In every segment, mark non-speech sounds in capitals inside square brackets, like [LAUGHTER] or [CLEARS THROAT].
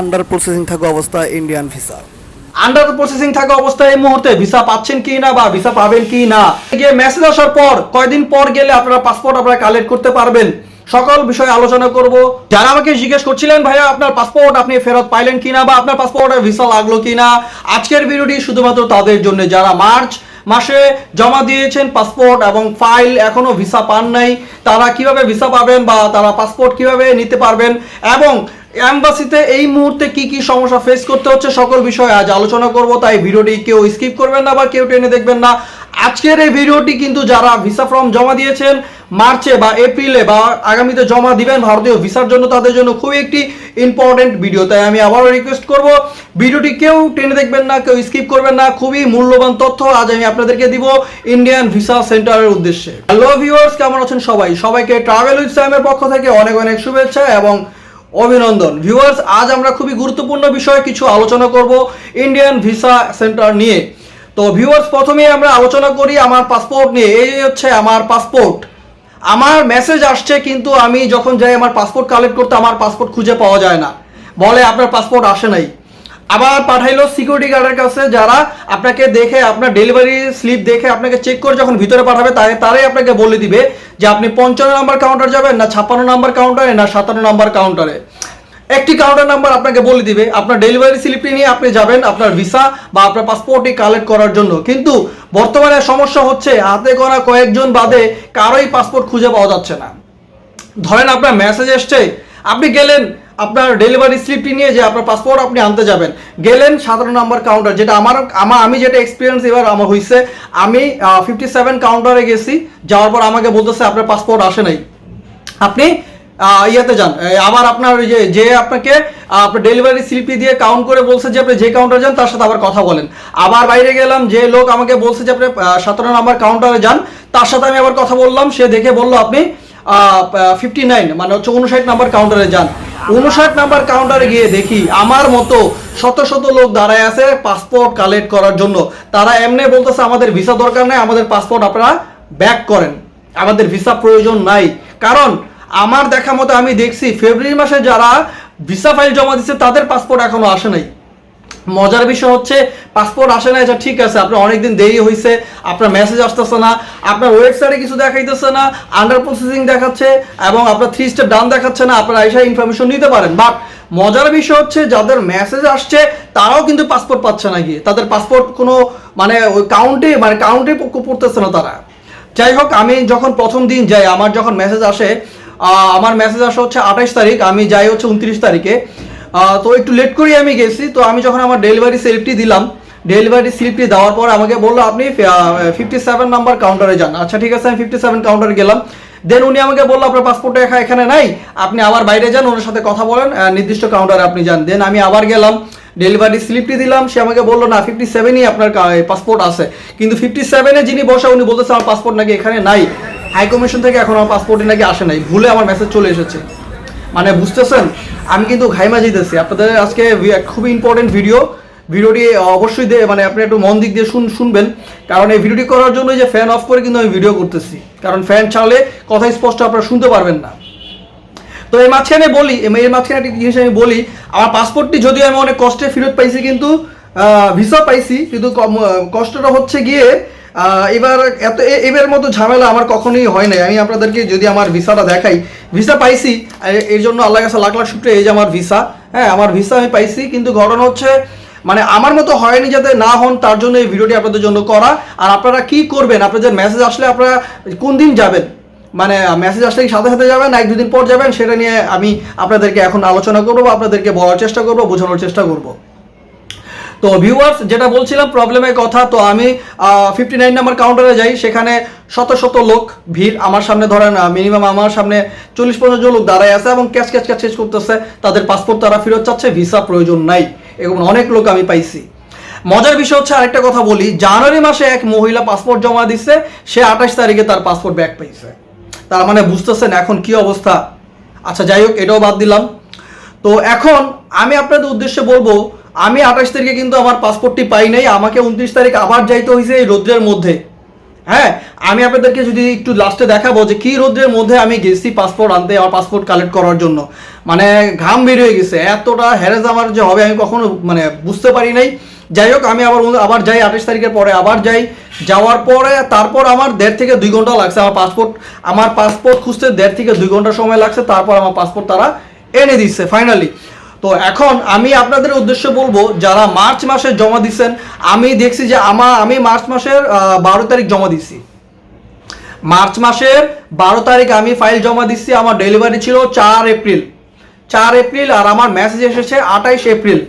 Under processing থাকা অবস্থা Indian visa under processing থাকা অবস্থায় এই মুহূর্তে ভিসা পাচ্ছেন কি না বা ভিসা পাবেন কি না? গিয়ে মেসেজ আসার পর, কয়দিন পর গেলে আপনারা পাসপোর্ট আপনারা কালেক্ট করতে পারবেন? সকল বিষয়ে আলোচনা করব। যারা আমাকে জিজ্ঞেস করছিলেন, ভাইয়া, আপনার পাসপোর্ট আপনি ফেরত পাইলেন কিনা বা আপনার পাসপোর্টের ভিসা লাগল কিনা আজকের ভিডিওটি শুধুমাত্র তাদের জন্য। যারা মার্চ মাসে জমা দিয়েছেন পাসপোর্ট এবং ফাইল এখনও ভিসা পান নাই, তারা কীভাবে ভিসা পাবেন বা তারা পাসপোর্ট কীভাবে নিতে পারবেন এবং অ্যাম্বাসিতে এই মুহূর্তে কি কি সমস্যা ফেস করতে হচ্ছে সকল বিষয়ে আজ আলোচনা করব, তাই ভিডিওটি কেউ স্কিপ করবেন না বা কেউ টেনে দেখবেন না। আজকের এই ভিডিওটি কিন্তু যারা ভিসা ফর্ম জমা দিয়েছেন, মার্চে বা এপ্রিলে বা আগামীতে জমা দিবেন ভারতীয় ভিসার জন্য, তাদের জন্য খুবই একটি ইম্পর্টেন্ট ভিডিও তাই আমি আবারও রিকোয়েস্ট করব, ভিডিওটি কেউ টেনে দেখবেন না, কেউ স্কিপ করবেন না, খুবই মূল্যবান তথ্য আজ আমি আপনাদেরকে দিব ইন্ডিয়ান ভিসা সেন্টারের উদ্দেশ্যে। হ্যালো ভিউয়ার্স কেমন আছেন সবাই? সবাইকে ট্রাভেল উইথ সাইমের পক্ষ থেকে অনেক অনেক শুভেচ্ছা এবং অভিনন্দন। ভিউয়ার্স আজ আমরা খুবই গুরুত্বপূর্ণ বিষয়ে কিছু আলোচনা করব ইন্ডিয়ান ভিসা সেন্টার নিয়ে। তো ভিউয়ার্স প্রথমেই আমরা আলোচনা করি আমার পাসপোর্ট নিয়ে। এই হচ্ছে আমার পাসপোর্ট আমার মেসেজ আসছে কিন্তু আমি যখন যাই আমার পাসপোর্ট কালেক্ট করতে, আমার পাসপোর্ট খুঁজে পাওয়া যায় না। বলে আপনার পাসপোর্ট আসে নাই। আবার পাঠাইলো সিকিউরিটি গার্ডের কাছে, যারা আপনাকে দেখে, আপনার ডেলিভারি স্লিপ দেখে আপনাকে চেক করে যখন ভিতরে পাঠাবে, তাই তারাই আপনাকে বলে দিবে যে আপনি পঞ্চান্ন নাম্বার কাউন্টার যাবেন, না ছাপ্পান্ন নাম্বার কাউন্টারে না সাতান্ন নাম্বার কাউন্টারে একটি কাউন্টার নাম্বার আপনাকে বলে দিবে, আপনার ডেলিভারি স্লিপটি নিয়ে আপনি যাবেন, আপনার ভিসা বা আপনার পাসপোর্টটি কালেক্ট করার জন্য। কিন্তু বর্তমানে সমস্যা হচ্ছে, হাতে করা কয়েকজন বাদে কারোই পাসপোর্ট খুঁজে পাওয়া যাচ্ছে না। ধরেন আপনার মেসেজ এসছে, আপনি গেলেন আপনার ডেলিভারি স্লিপটি নিয়ে যে আপনার পাসপোর্ট আপনি আনতে যাবেন। গেলেন সাধারণ নাম্বার কাউন্টার যেটা আমার আমার, আমি যেটা এক্সপিরিয়েন্স এবার আমার হয়েছে আমি ফিফটি সেভেন কাউন্টারে গেছি, যাওয়ার পর আমাকে বলতেছে আপনার পাসপোর্ট আসে নাই। আপনি ইয়েতে যান। আবার আপনার ওই যে যে আপনাকে আপনার ডেলিভারি স্লিপটি দিয়ে কাউন্ট করে বলছে যে আপনি যে কাউন্টারে যান, তার সাথে আবার কথা বলেন। আবার বাইরে গেলাম, যে লোক আমাকে বলছে যে আপনি সতেরো নাম্বার কাউন্টারে যান, তার সাথে আমি আবার কথা বললাম, সে দেখে বলল আপনি ফিফটি নাইন মানে হচ্ছে উনষাট নাম্বার কাউন্টারে যান। উনষাট নাম্বার কাউন্টারে গিয়ে দেখি আমার মতো শত শত লোক দাঁড়ায় আছে পাসপোর্ট কালেক্ট করার জন্য। তারা এমনি বলতেছে, আমাদের ভিসা দরকার নাই, আমাদের পাসপোর্ট আপনারা ব্যাক করেন। আমাদের ভিসা প্রয়োজন নাই। কারণ আমার দেখা মতো আমি দেখছি, ফেব্রুয়ারি মাসে যারা ভিসা ফাইল জমা দিচ্ছে তাদের পাসপোর্ট এখনও আসে নাই। মজার বিষয় হচ্ছে পাসপোর্ট আসে না এটা ঠিক আছে, আপনার অনেকদিন দেরি হয়েছে আপনার মেসেজ আসতেছে না, আপনার ওয়েবসাইটে কিছু দেখাইতেছে না আন্ডার প্রসেসিং দেখাচ্ছে, এবং আপনার থ্রি স্টেপ ডান দেখাচ্ছে না, আপনারা এসে ইনফরমেশন নিতে পারেন। বাট মজার বিষয় হচ্ছে, যাদের মেসেজ আসছে, তারাও কিন্তু পাসপোর্ট পাচ্ছে না গিয়ে। তাদের পাসপোর্ট কোনো মানে ওই কাউন্টে মানে কাউন্টে পড়তেছে না তারা। যাই হোক, আমি যখন প্রথম দিন যাই, আমার যখন মেসেজ আসে আমার মেসেজ আসে হচ্ছে আঠাশ তারিখ, আমি যাই হচ্ছে উনত্রিশ তারিখে। তো একটু লেট করে আমি গেছি। তো আমি যখন আমার ডেলিভারি স্লিপটি দিলাম ডেলিভারি স্লিপটি দেওয়ার পর আমাকে বলল, আপনি ফিফটি সেভেন নাম্বার কাউন্টারে যান। আচ্ছা ঠিক আছে, আমি ফিফটি সেভেন কাউন্টারে গেলাম। দেন উনি আমাকে বলল, আপনার পাসপোর্ট এখানে নাই। আপনি আবার বাইরে যান, ওনার সাথে কথা বলেন নির্দিষ্ট কাউন্টারে আপনি যান। দেন আমি আবার গেলাম ডেলিভারি স্লিপটি দিলাম। সে আমাকে বলল, না ফিফটি সেভেনই আপনার পাসপোর্ট আছে। কিন্তু ফিফটি সেভেনে যিনি বসে, উনি বলতেছে, আমার পাসপোর্ট নাকি এখানে নাই। হাই কমিশন থেকে এখন আমার পাসপোর্টে নাকি আসে নাই। ভুলে আমার মেসেজ চলে এসেছে। মানে বুঝতেছেন? আমি কিন্তু ঘাইমা যেতেছি আপনাদের আজকে খুবই ইম্পর্টেন্ট ভিডিও ভিডিওটি অবশ্যই মানে আপনি একটু মন দিক দিয়ে শুন শুনবেন। কারণ এই ভিডিওটি করার জন্য যে ফ্যান অফ করে কিন্তু আমি ভিডিও করতেছি। কারণ ফ্যান ছাড়লে কথা স্পষ্ট আপনারা শুনতে পারবেন না। তো এই মাঝখানে বলি এর মাঝখানে একটা জিনিস আমি বলি, আমার পাসপোর্টটি যদিও আমি অনেক কষ্টে ফেরত পাইছি কিন্তু ভিসা পাইছি, কিন্তু কষ্টটা হচ্ছে গিয়ে এবার এত এবার মতো ঝামেলা আমার কখনোই হয় নাই। আমি আপনাদেরকে যদি আমার ভিসাটা দেখাই, ভিসা পাইছি এর জন্য আল্লাহ কাছে লাখ লাখ শুক্র এই যে আমার ভিসা হ্যাঁ আমার ভিসা আমি পাইছি, কিন্তু ঘটনা হচ্ছে মানে আমার মতো হয়নি যাতে না হন, তার জন্য এই ভিডিওটি আপনাদের জন্য করা। আর আপনারা কি করবেন? আপনাদের মেসেজ আসলে আপনারা কোন দিন যাবেন? মানে মেসেজ আসলে সাথে সাথে যাবেন এক দুদিন পর যাবেন, সেটা নিয়ে আমি আপনাদেরকে এখন আলোচনা করব আপনাদেরকে বলার চেষ্টা করব, বোঝানোর চেষ্টা করব। তো ভিউয়ার্স যেটা বলছিলাম প্রবলেমের কথা, তো আমি ফিফটি নাইন নাম্বার কাউন্টারে যাই, সেখানে শত শত লোক, ভিড় আমার সামনে ধরেন মিনিমাম আমার সামনে চল্লিশ পঞ্চাশ লোক দাঁড়ায় আছে এবং ক্যাচ ক্যাচ ক্যাচ করতেছে। তাদের পাসপোর্ট তারা ফেরত চাচ্ছে ভিসা প্রয়োজন নাই এবং অনেক লোক আমি পাইছি। মজার বিষয় হচ্ছে, আরেকটা কথা বলি, জানুয়ারি মাসে এক মহিলা পাসপোর্ট জমা দিচ্ছে সে আঠাশ তারিখে তার পাসপোর্ট ব্যাক পাইছে। তার মানে বুঝতেছেন এখন কি অবস্থা? আচ্ছা যাই হোক, এটাও বাদ দিলাম। তো এখন আমি আপনাদের উদ্দেশ্যে বলব আমি আঠাশ তারিখে কিন্তু আমার পাসপোর্টটি পাই নাই, আমাকে উনত্রিশ তারিখ আবার যাইতে হয়েছে এই রৌদ্রের মধ্যে। হ্যাঁ আমি আপনাদেরকে যদি একটু লাস্টে দেখাবো যে কি রোদ্রের মধ্যে আমি গেছি পাসপোর্ট আনতে, আমার পাসপোর্ট কালেক্ট করার জন্য। মানে ঘাম বের হয়ে গেছে, এতটা হ্যারেজ আমার যে হবে আমি কখনো মানে বুঝতে পারি নাই। যাই হোক, আমি আবার আবার যাই আঠাশ তারিখের পরে আবার যাই। যাওয়ার পরে, তারপর আমার দেড় থেকে দুই ঘণ্টা লাগছে আমার পাসপোর্ট আমার পাসপোর্ট খুঁজতে দেড় থেকে দুই ঘণ্টা সময় লাগছে, তারপর আমার পাসপোর্ট তারা এনে দিচ্ছে ফাইনালি তো এখন আমি আপনাদের উদ্দেশ্যে বলব, যারা মার্চ মাসে জমা দিচ্ছেন আমি দেখছি যে আমার আমি মার্চ মাসের বারো তারিখ জমা দিচ্ছি মার্চ মাসের বারো তারিখ আমি ফাইল জমা দিচ্ছি আমার ডেলিভারি ছিল চার এপ্রিল। চার এপ্রিল আর আমার মেসেজ এসেছে আঠাইশ এপ্রিল।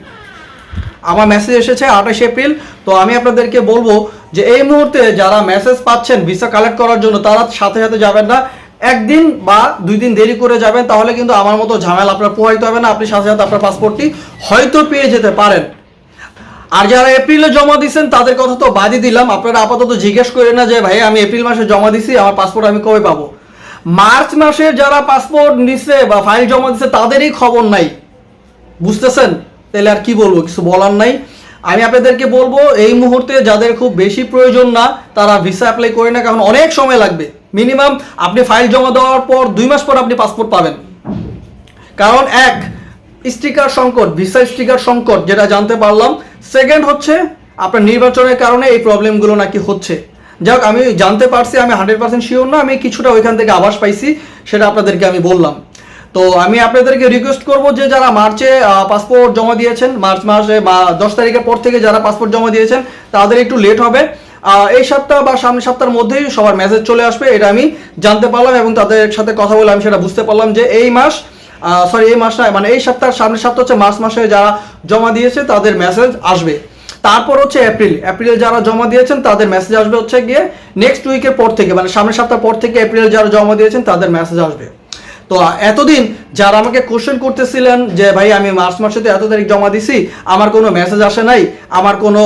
আমার মেসেজ এসেছে আঠাশ এপ্রিল। তো আমি আপনাদেরকে বলব যে এই মুহূর্তে যারা মেসেজ পাচ্ছেন ভিসা কালেক্ট করার জন্য, তারা সাথে সাথে যাবেন না। একদিন বা দুই দিন দেরি করে যাবেন, তাহলে কিন্তু আমার মতো ঝামেলা আপনার প্রভাবিত হবে না। আপনি সাথে সাথে আপনার পাসপোর্টটি হয়তো পেয়ে যেতে পারেন। আর যারা এপ্রিলে জমা দিচ্ছেন তাদের কথা তো বাদই দিলাম। আপনারা আপাতত জিজ্ঞেস করেন না যে, ভাই, আমি এপ্রিল মাসে জমা দিছি, আমার পাসপোর্ট আমি কবে পাবো? মার্চ মাসে যারা পাসপোর্ট নিচ্ছে বা ফাইল জমা দিচ্ছে তাদেরই খবর নাই। বুঝতেছেন? তাহলে আর কি বলব, কিছু বলার নাই। আমি আপনাদেরকে বলব, এই মুহূর্তে যাদের খুব বেশি প্রয়োজন না, তারা ভিসা অ্যাপ্লাই করে না, কারণ অনেক সময় লাগবে। মিনিমাম আপনি ফাইল জমা দেওয়ার পর দুই মাস পর আপনি পাসপোর্ট পাবেন। কারণ এক স্টিকার সংকট ভিসা স্টিকার সংকট, যেটা জানতে পারলাম। সেকেন্ড হচ্ছে, আপনার নির্বাচনের কারণে এই প্রবলেমগুলো নাকি হচ্ছে। যাক আমি জানতে পারছি, আমি হান্ড্রেড পার্সেন্ট শিওর না, আমি কিছুটা ওইখান থেকে আভাস পাইছি, সেটা আপনাদেরকে আমি বললাম। তো আমি আপনাদেরকে রিকোয়েস্ট করব যে যারা মার্চে পাসপোর্ট জমা দিয়েছেন, মার্চ মাসে, বা দশ তারিখের পর থেকে যারা পাসপোর্ট জমা দিয়েছেন, তাদের একটু লেট হবে। এই সপ্তাহ বা সামনের সপ্তাহের মধ্যেই সবার মেসেজ চলে আসবে, এটা আমি জানতে পারলাম এবং তাদের সাথে কথা বলে আমি সেটা বুঝতে পারলাম যে এই মাস সরি এই মাস মানে এই সপ্তাহ সামনের সপ্তাহ হচ্ছে মার্চ মাসে যারা জমা দিয়েছে তাদের মেসেজ আসবে। তারপর হচ্ছে এপ্রিল এপ্রিল যারা জমা দিয়েছেন তাদের মেসেজ আসবে হচ্ছে গিয়ে নেক্সট উইকের পর থেকে মানে সামনের সপ্তাহ পর থেকে এপ্রিল যারা জমা দিয়েছেন তাদের মেসেজ আসবে। তো এতদিন যারা আমাকে কোশ্চেন করতেছিলেন যে, ভাই, আমি মার্চ মাসে তো এত তারিখ জমা দিছি, আমার কোনো মেসেজ আসে নাই, আমার কোনো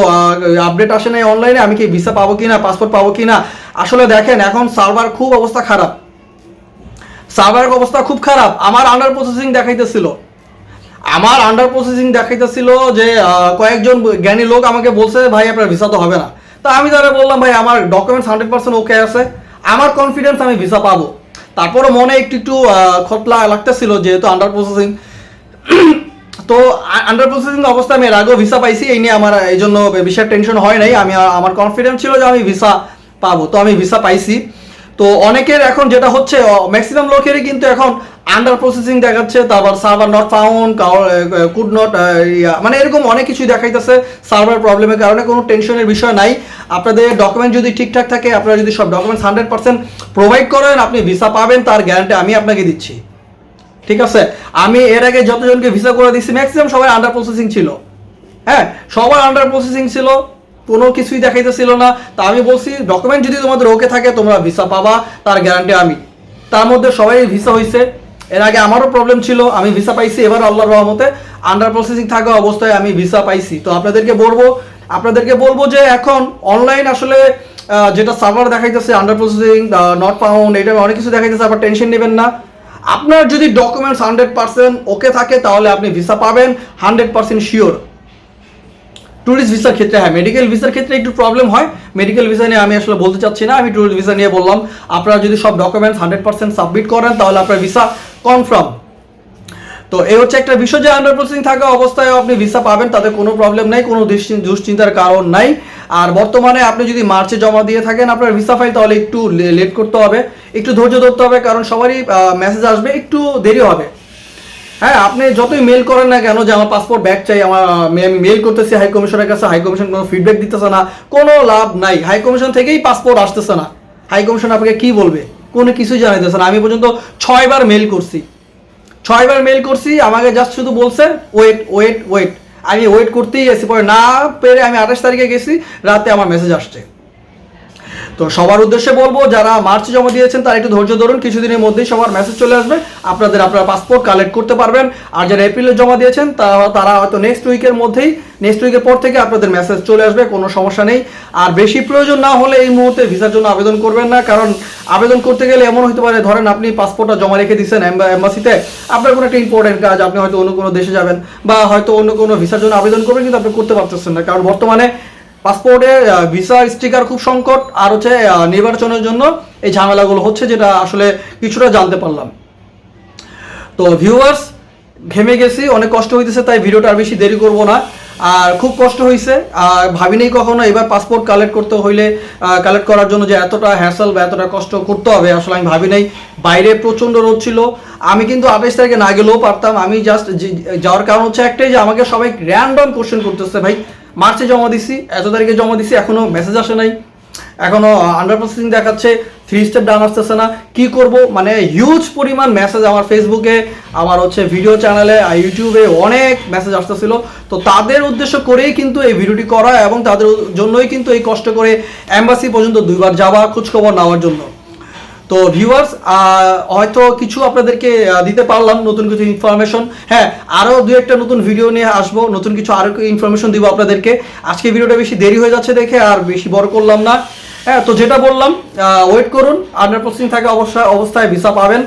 আপডেট আসে নাই অনলাইনে আমি কি ভিসা পাবো কিনা পাসপোর্ট পাবো কিনা? আসলে দেখেন, এখন সার্ভার খুব অবস্থা খারাপ। সার্ভারের অবস্থা খুব খারাপ। আমার আন্ডার প্রসেসিং দেখাইতেছিল। আমার আন্ডার প্রসেসিং দেখাইতেছিল যে কয়েকজন জ্ঞানী লোক আমাকে বলছে, ভাই, আপনার ভিসা তো হবে না। তা আমি তারা বললাম, ভাই, আমার ডকুমেন্টস হান্ড্রেড পার্সেন্ট ওকে আছে। আমার কনফিডেন্স আমি ভিসা পাবো। তারপরে মনে একটু একটু খটলা লাগতেছিল যেহেতু আন্ডার প্রসেসিং [CLEARS THROAT] তো আন্ডার প্রসেসিং অবস্থায় আমি এর আগেও ভিসা পাইছি, এই নিয়ে আমার, এই জন্য বিশাল টেনশন হয় নাই। আমি আমার কনফিডেন্স ছিল যে আমি ভিসা পাবো। তো আমি ভিসা পাইছি। তো অনেকের এখন যেটা হচ্ছে ম্যাক্সিমাম লোকেরই কিন্তু এখন আন্ডার প্রসেসিং দেখাচ্ছে, তারপর server not found could not মানে এরকম অনেক কিছু দেখাইতেছে সার্ভার প্রবলেমের কারণে, কোনো টেনশনের বিষয় নাই। আপনাদের ডকুমেন্ট যদি ঠিকঠাক থাকে, আপনারা যদি সব ডকুমেন্টস হান্ড্রেড পার্সেন্ট প্রোভাইড করেন, আপনি ভিসা পাবেন, তার গ্যারান্টি আমি আপনাকে দিচ্ছি। ঠিক আছে? আমি এর আগে যতজনকে ভিসা করে দিচ্ছি ম্যাক্সিমাম সবাই আন্ডার প্রসেসিং ছিল। হ্যাঁ সবার আন্ডার প্রসেসিং ছিল, কোনো কিছুই দেখাইতেছিল না। তা আমি বলছি ডকুমেন্ট যদি তোমাদের ওকে থাকে, তোমরা ভিসা পাবা, তার গ্যারান্টি আমি। তার মধ্যে সবাই ভিসা হয়েছে এর আগে আমারও প্রবলেম ছিল, আমি ভিসা পাইছি, এবার আল্লাহর রহমতে আন্ডার প্রসেসিং থাকা অবস্থায় আমি ভিসা পাইছি। তো আপনাদেরকে বলব আপনাদেরকে বলব যে এখন অনলাইন আসলে যেটা সার্ভার দেখাইতেছে আন্ডার প্রসেসিং নট ফাউন্ড এটা অনেক কিছু দেখাইতেছে, আবার টেনশন নেবেন না। আপনার যদি ডকুমেন্টস হান্ড্রেড পার্সেন্ট ওকে থাকে, তাহলে আপনি ভিসা পাবেন হান্ড্রেড পার্সেন্ট শিওর ট্যুরিস্ট ভিসার ক্ষেত্রে হ্যাঁ মেডিকেল ভিসার ক্ষেত্রে একটু প্রবলেম হয়। মেডিকেল ভিসা নিয়ে আমি আসলে বলতে চাচ্ছি না, আমি ট্যুরিস্ট ভিসা নিয়ে বললাম। আপনারা যদি সব ডকুমেন্টস হান্ড্রেড পার্সেন্ট সাবমিট করেন, তাহলে আপনার ভিসা কনফার্ম তো এই হচ্ছে একটা বিষয় যে আন্ডার প্রসেসিং থাকা অবস্থায় আপনি ভিসা পাবেন, তাতে কোনো প্রবলেম নাই, কোনো দুশ্চিন- দুশ্চিন্তার কারণ নাই। আর বর্তমানে আপনি যদি মার্চে জমা দিয়ে থাকেন আপনার ভিসা ফাইল তাহলে একটু লেট করতে হবে, একটু ধৈর্য ধরতে হবে, কারণ সবারই মেসেজ আসবে, একটু দেরি হবে। হ্যাঁ আপনি যতই মেল করেন না কেন, যে আমার পাসপোর্ট ব্যাক চাই, আমার, আমি মেল করতেছি হাই কমিশনের কাছে হাই কমিশন কোনো ফিডব্যাক দিতেছে না, কোনো লাভ নাই। হাই কমিশন থেকেই পাসপোর্ট আসতেছে না। হাই কমিশন আপনাকে কি বলবে? কোনো কিছুই জানাইতেছে না। আমি পর্যন্ত ছয়বার মেল করছি। ছয়বার মেল করছি, আমাকে জাস্ট শুধু বলছে ওয়েট ওয়েট ওয়েট আমি ওয়েট করতেই গেছি পরে না পেরে আমি আঠাশ তারিখে গেছি, রাতে আমার মেসেজ আসছে। তো সবার উদ্দেশ্যে বলব, যারা মার্চে জমা দিয়েছেন, তারা একটু ধৈর্য ধরুন, কিছুদিনের মধ্যেই সবার মেসেজ চলে আসবে। আপনাদের আপনার পাসপোর্ট কালেক্ট করতে পারবেন। আর যারা এপ্রিলে জমা দিয়েছেন, তারা হয়তো নেক্সট উইকের মধ্যেই নেক্সট উইকের পর থেকে আপনাদের মেসেজ চলে আসবে, কোনো সমস্যা নেই। আর বেশি প্রয়োজন না হলে এই মুহূর্তে ভিসার জন্য আবেদন করবেন না, কারণ আবেদন করতে গেলে এমন হতে পারে, ধরেন আপনি পাসপোর্টটা জমা রেখে দিচ্ছেন এম্বাসিতে আপনার কোনো একটা ইম্পর্টেন্ট কাজ, আপনি হয়তো অন্য কোনো দেশে যাবেন, বা হয়তো অন্য কোনো ভিসার জন্য আবেদন করবেন, কিন্তু আপনি করতে পারতেছেন না। কারণ বর্তমানে পাসপোর্টে ভিসা স্টিকার খুব সংকট আর হচ্ছে নির্বাচনের জন্য এই ঝামেলাগুলো হচ্ছে যেটা আসলে কিছুটা জানতে পারলাম। তো ভিউয়ার্স ঘেমে গেছি, অনেক কষ্ট হইতেছে, তাই ভিডিওটা আর বেশি দেরি করব না। আর খুব কষ্ট হয়েছে আর ভাবি নেই কখনো এবার পাসপোর্ট কালেক্ট করতে হইলে কালেক্ট করার জন্য যে এতটা হ্যাসেল বা এতটা কষ্ট করতে হবে, আসলে আমি ভাবি নাই। বাইরে প্রচণ্ড রোদ ছিল, আমি কিন্তু আঠাইশ তারিখে না গেলেও পারতাম। আমি জাস্ট যাওয়ার কারণ হচ্ছে একটাই যে আমাকে সবাই র্যান্ডম কোশ্চেন করতেছে, ভাই মার্চে জমা দিছি, এত তারিখে জমা দিছি, এখনও মেসেজ আসে নাই। এখনও আন্ডার প্রসেসিং দেখাচ্ছে থ্রি স্টেপ ডান আসতেছে না। কি করব? মানে হিউজ পরিমাণ মেসেজ আমার ফেসবুকে আমার হচ্ছে ভিডিও চ্যানেলে আর ইউটিউবে অনেক মেসেজ আসতেছিল। তো তাদের উদ্দেশ্য করেই কিন্তু এই ভিডিওটি করা এবং তাদের জন্যই কিন্তু এই কষ্ট করে অ্যাম্বাসি পর্যন্ত দুইবার যাওয়া, খোঁজখবর নেওয়ার জন্য। তো ভিউয়ার্স হয়তো কিছু আপনাদেরকে দিতে পারলাম নতুন কিছু ইনফরমেশন হ্যাঁ আরও দু একটা নতুন ভিডিও নিয়ে আসব, নতুন কিছু আরও ইনফরমেশন দিব আপনাদেরকে। আজকে ভিডিওটা বেশি দেরি হয়ে যাচ্ছে দেখে আর বেশি বড় করলাম না। হ্যাঁ তো যেটা বললাম ওয়েট করুন আন্ডার প্রসেসিং থাকে অবস্থায় অবস্থায় ভিসা পাবেন।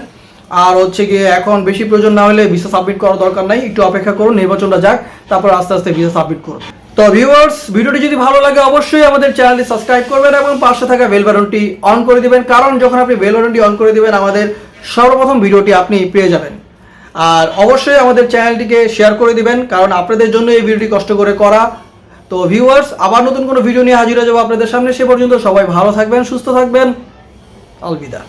আর হচ্ছে গিয়ে এখন বেশি প্রয়োজন না হলে ভিসা সাবমিট করার দরকার নাই, একটু অপেক্ষা করুন, নির্বাচনটা যাক, তারপর আস্তে আস্তে ভিসা সাবমিট করুন। তো ভিউয়ার্স ভিডিওটি যদি ভালো লাগে, অবশ্যই আমাদের চ্যানেলটি সাবস্ক্রাইব করবেন এবং পাশে থাকা বেল বাটনটি অন করে দিবেন। কারণ যখন আপনি বেল বাটনটি অন করে দিবেন, আমাদের সর্বপ্রথম ভিডিওটি আপনি পেয়ে যাবেন। আর অবশ্যই আমাদের চ্যানেলটিকে শেয়ার করে দিবেন, কারণ আপনাদের জন্য এই ভিডিওটি কষ্ট করে করা। তো ভিউয়ার্স আবার নতুন কোনো ভিডিও নিয়ে হাজির হয়ে যাব আপনাদের সামনে, সে পর্যন্ত সবাই ভালো থাকবেন, সুস্থ থাকবেন। আলবিদা।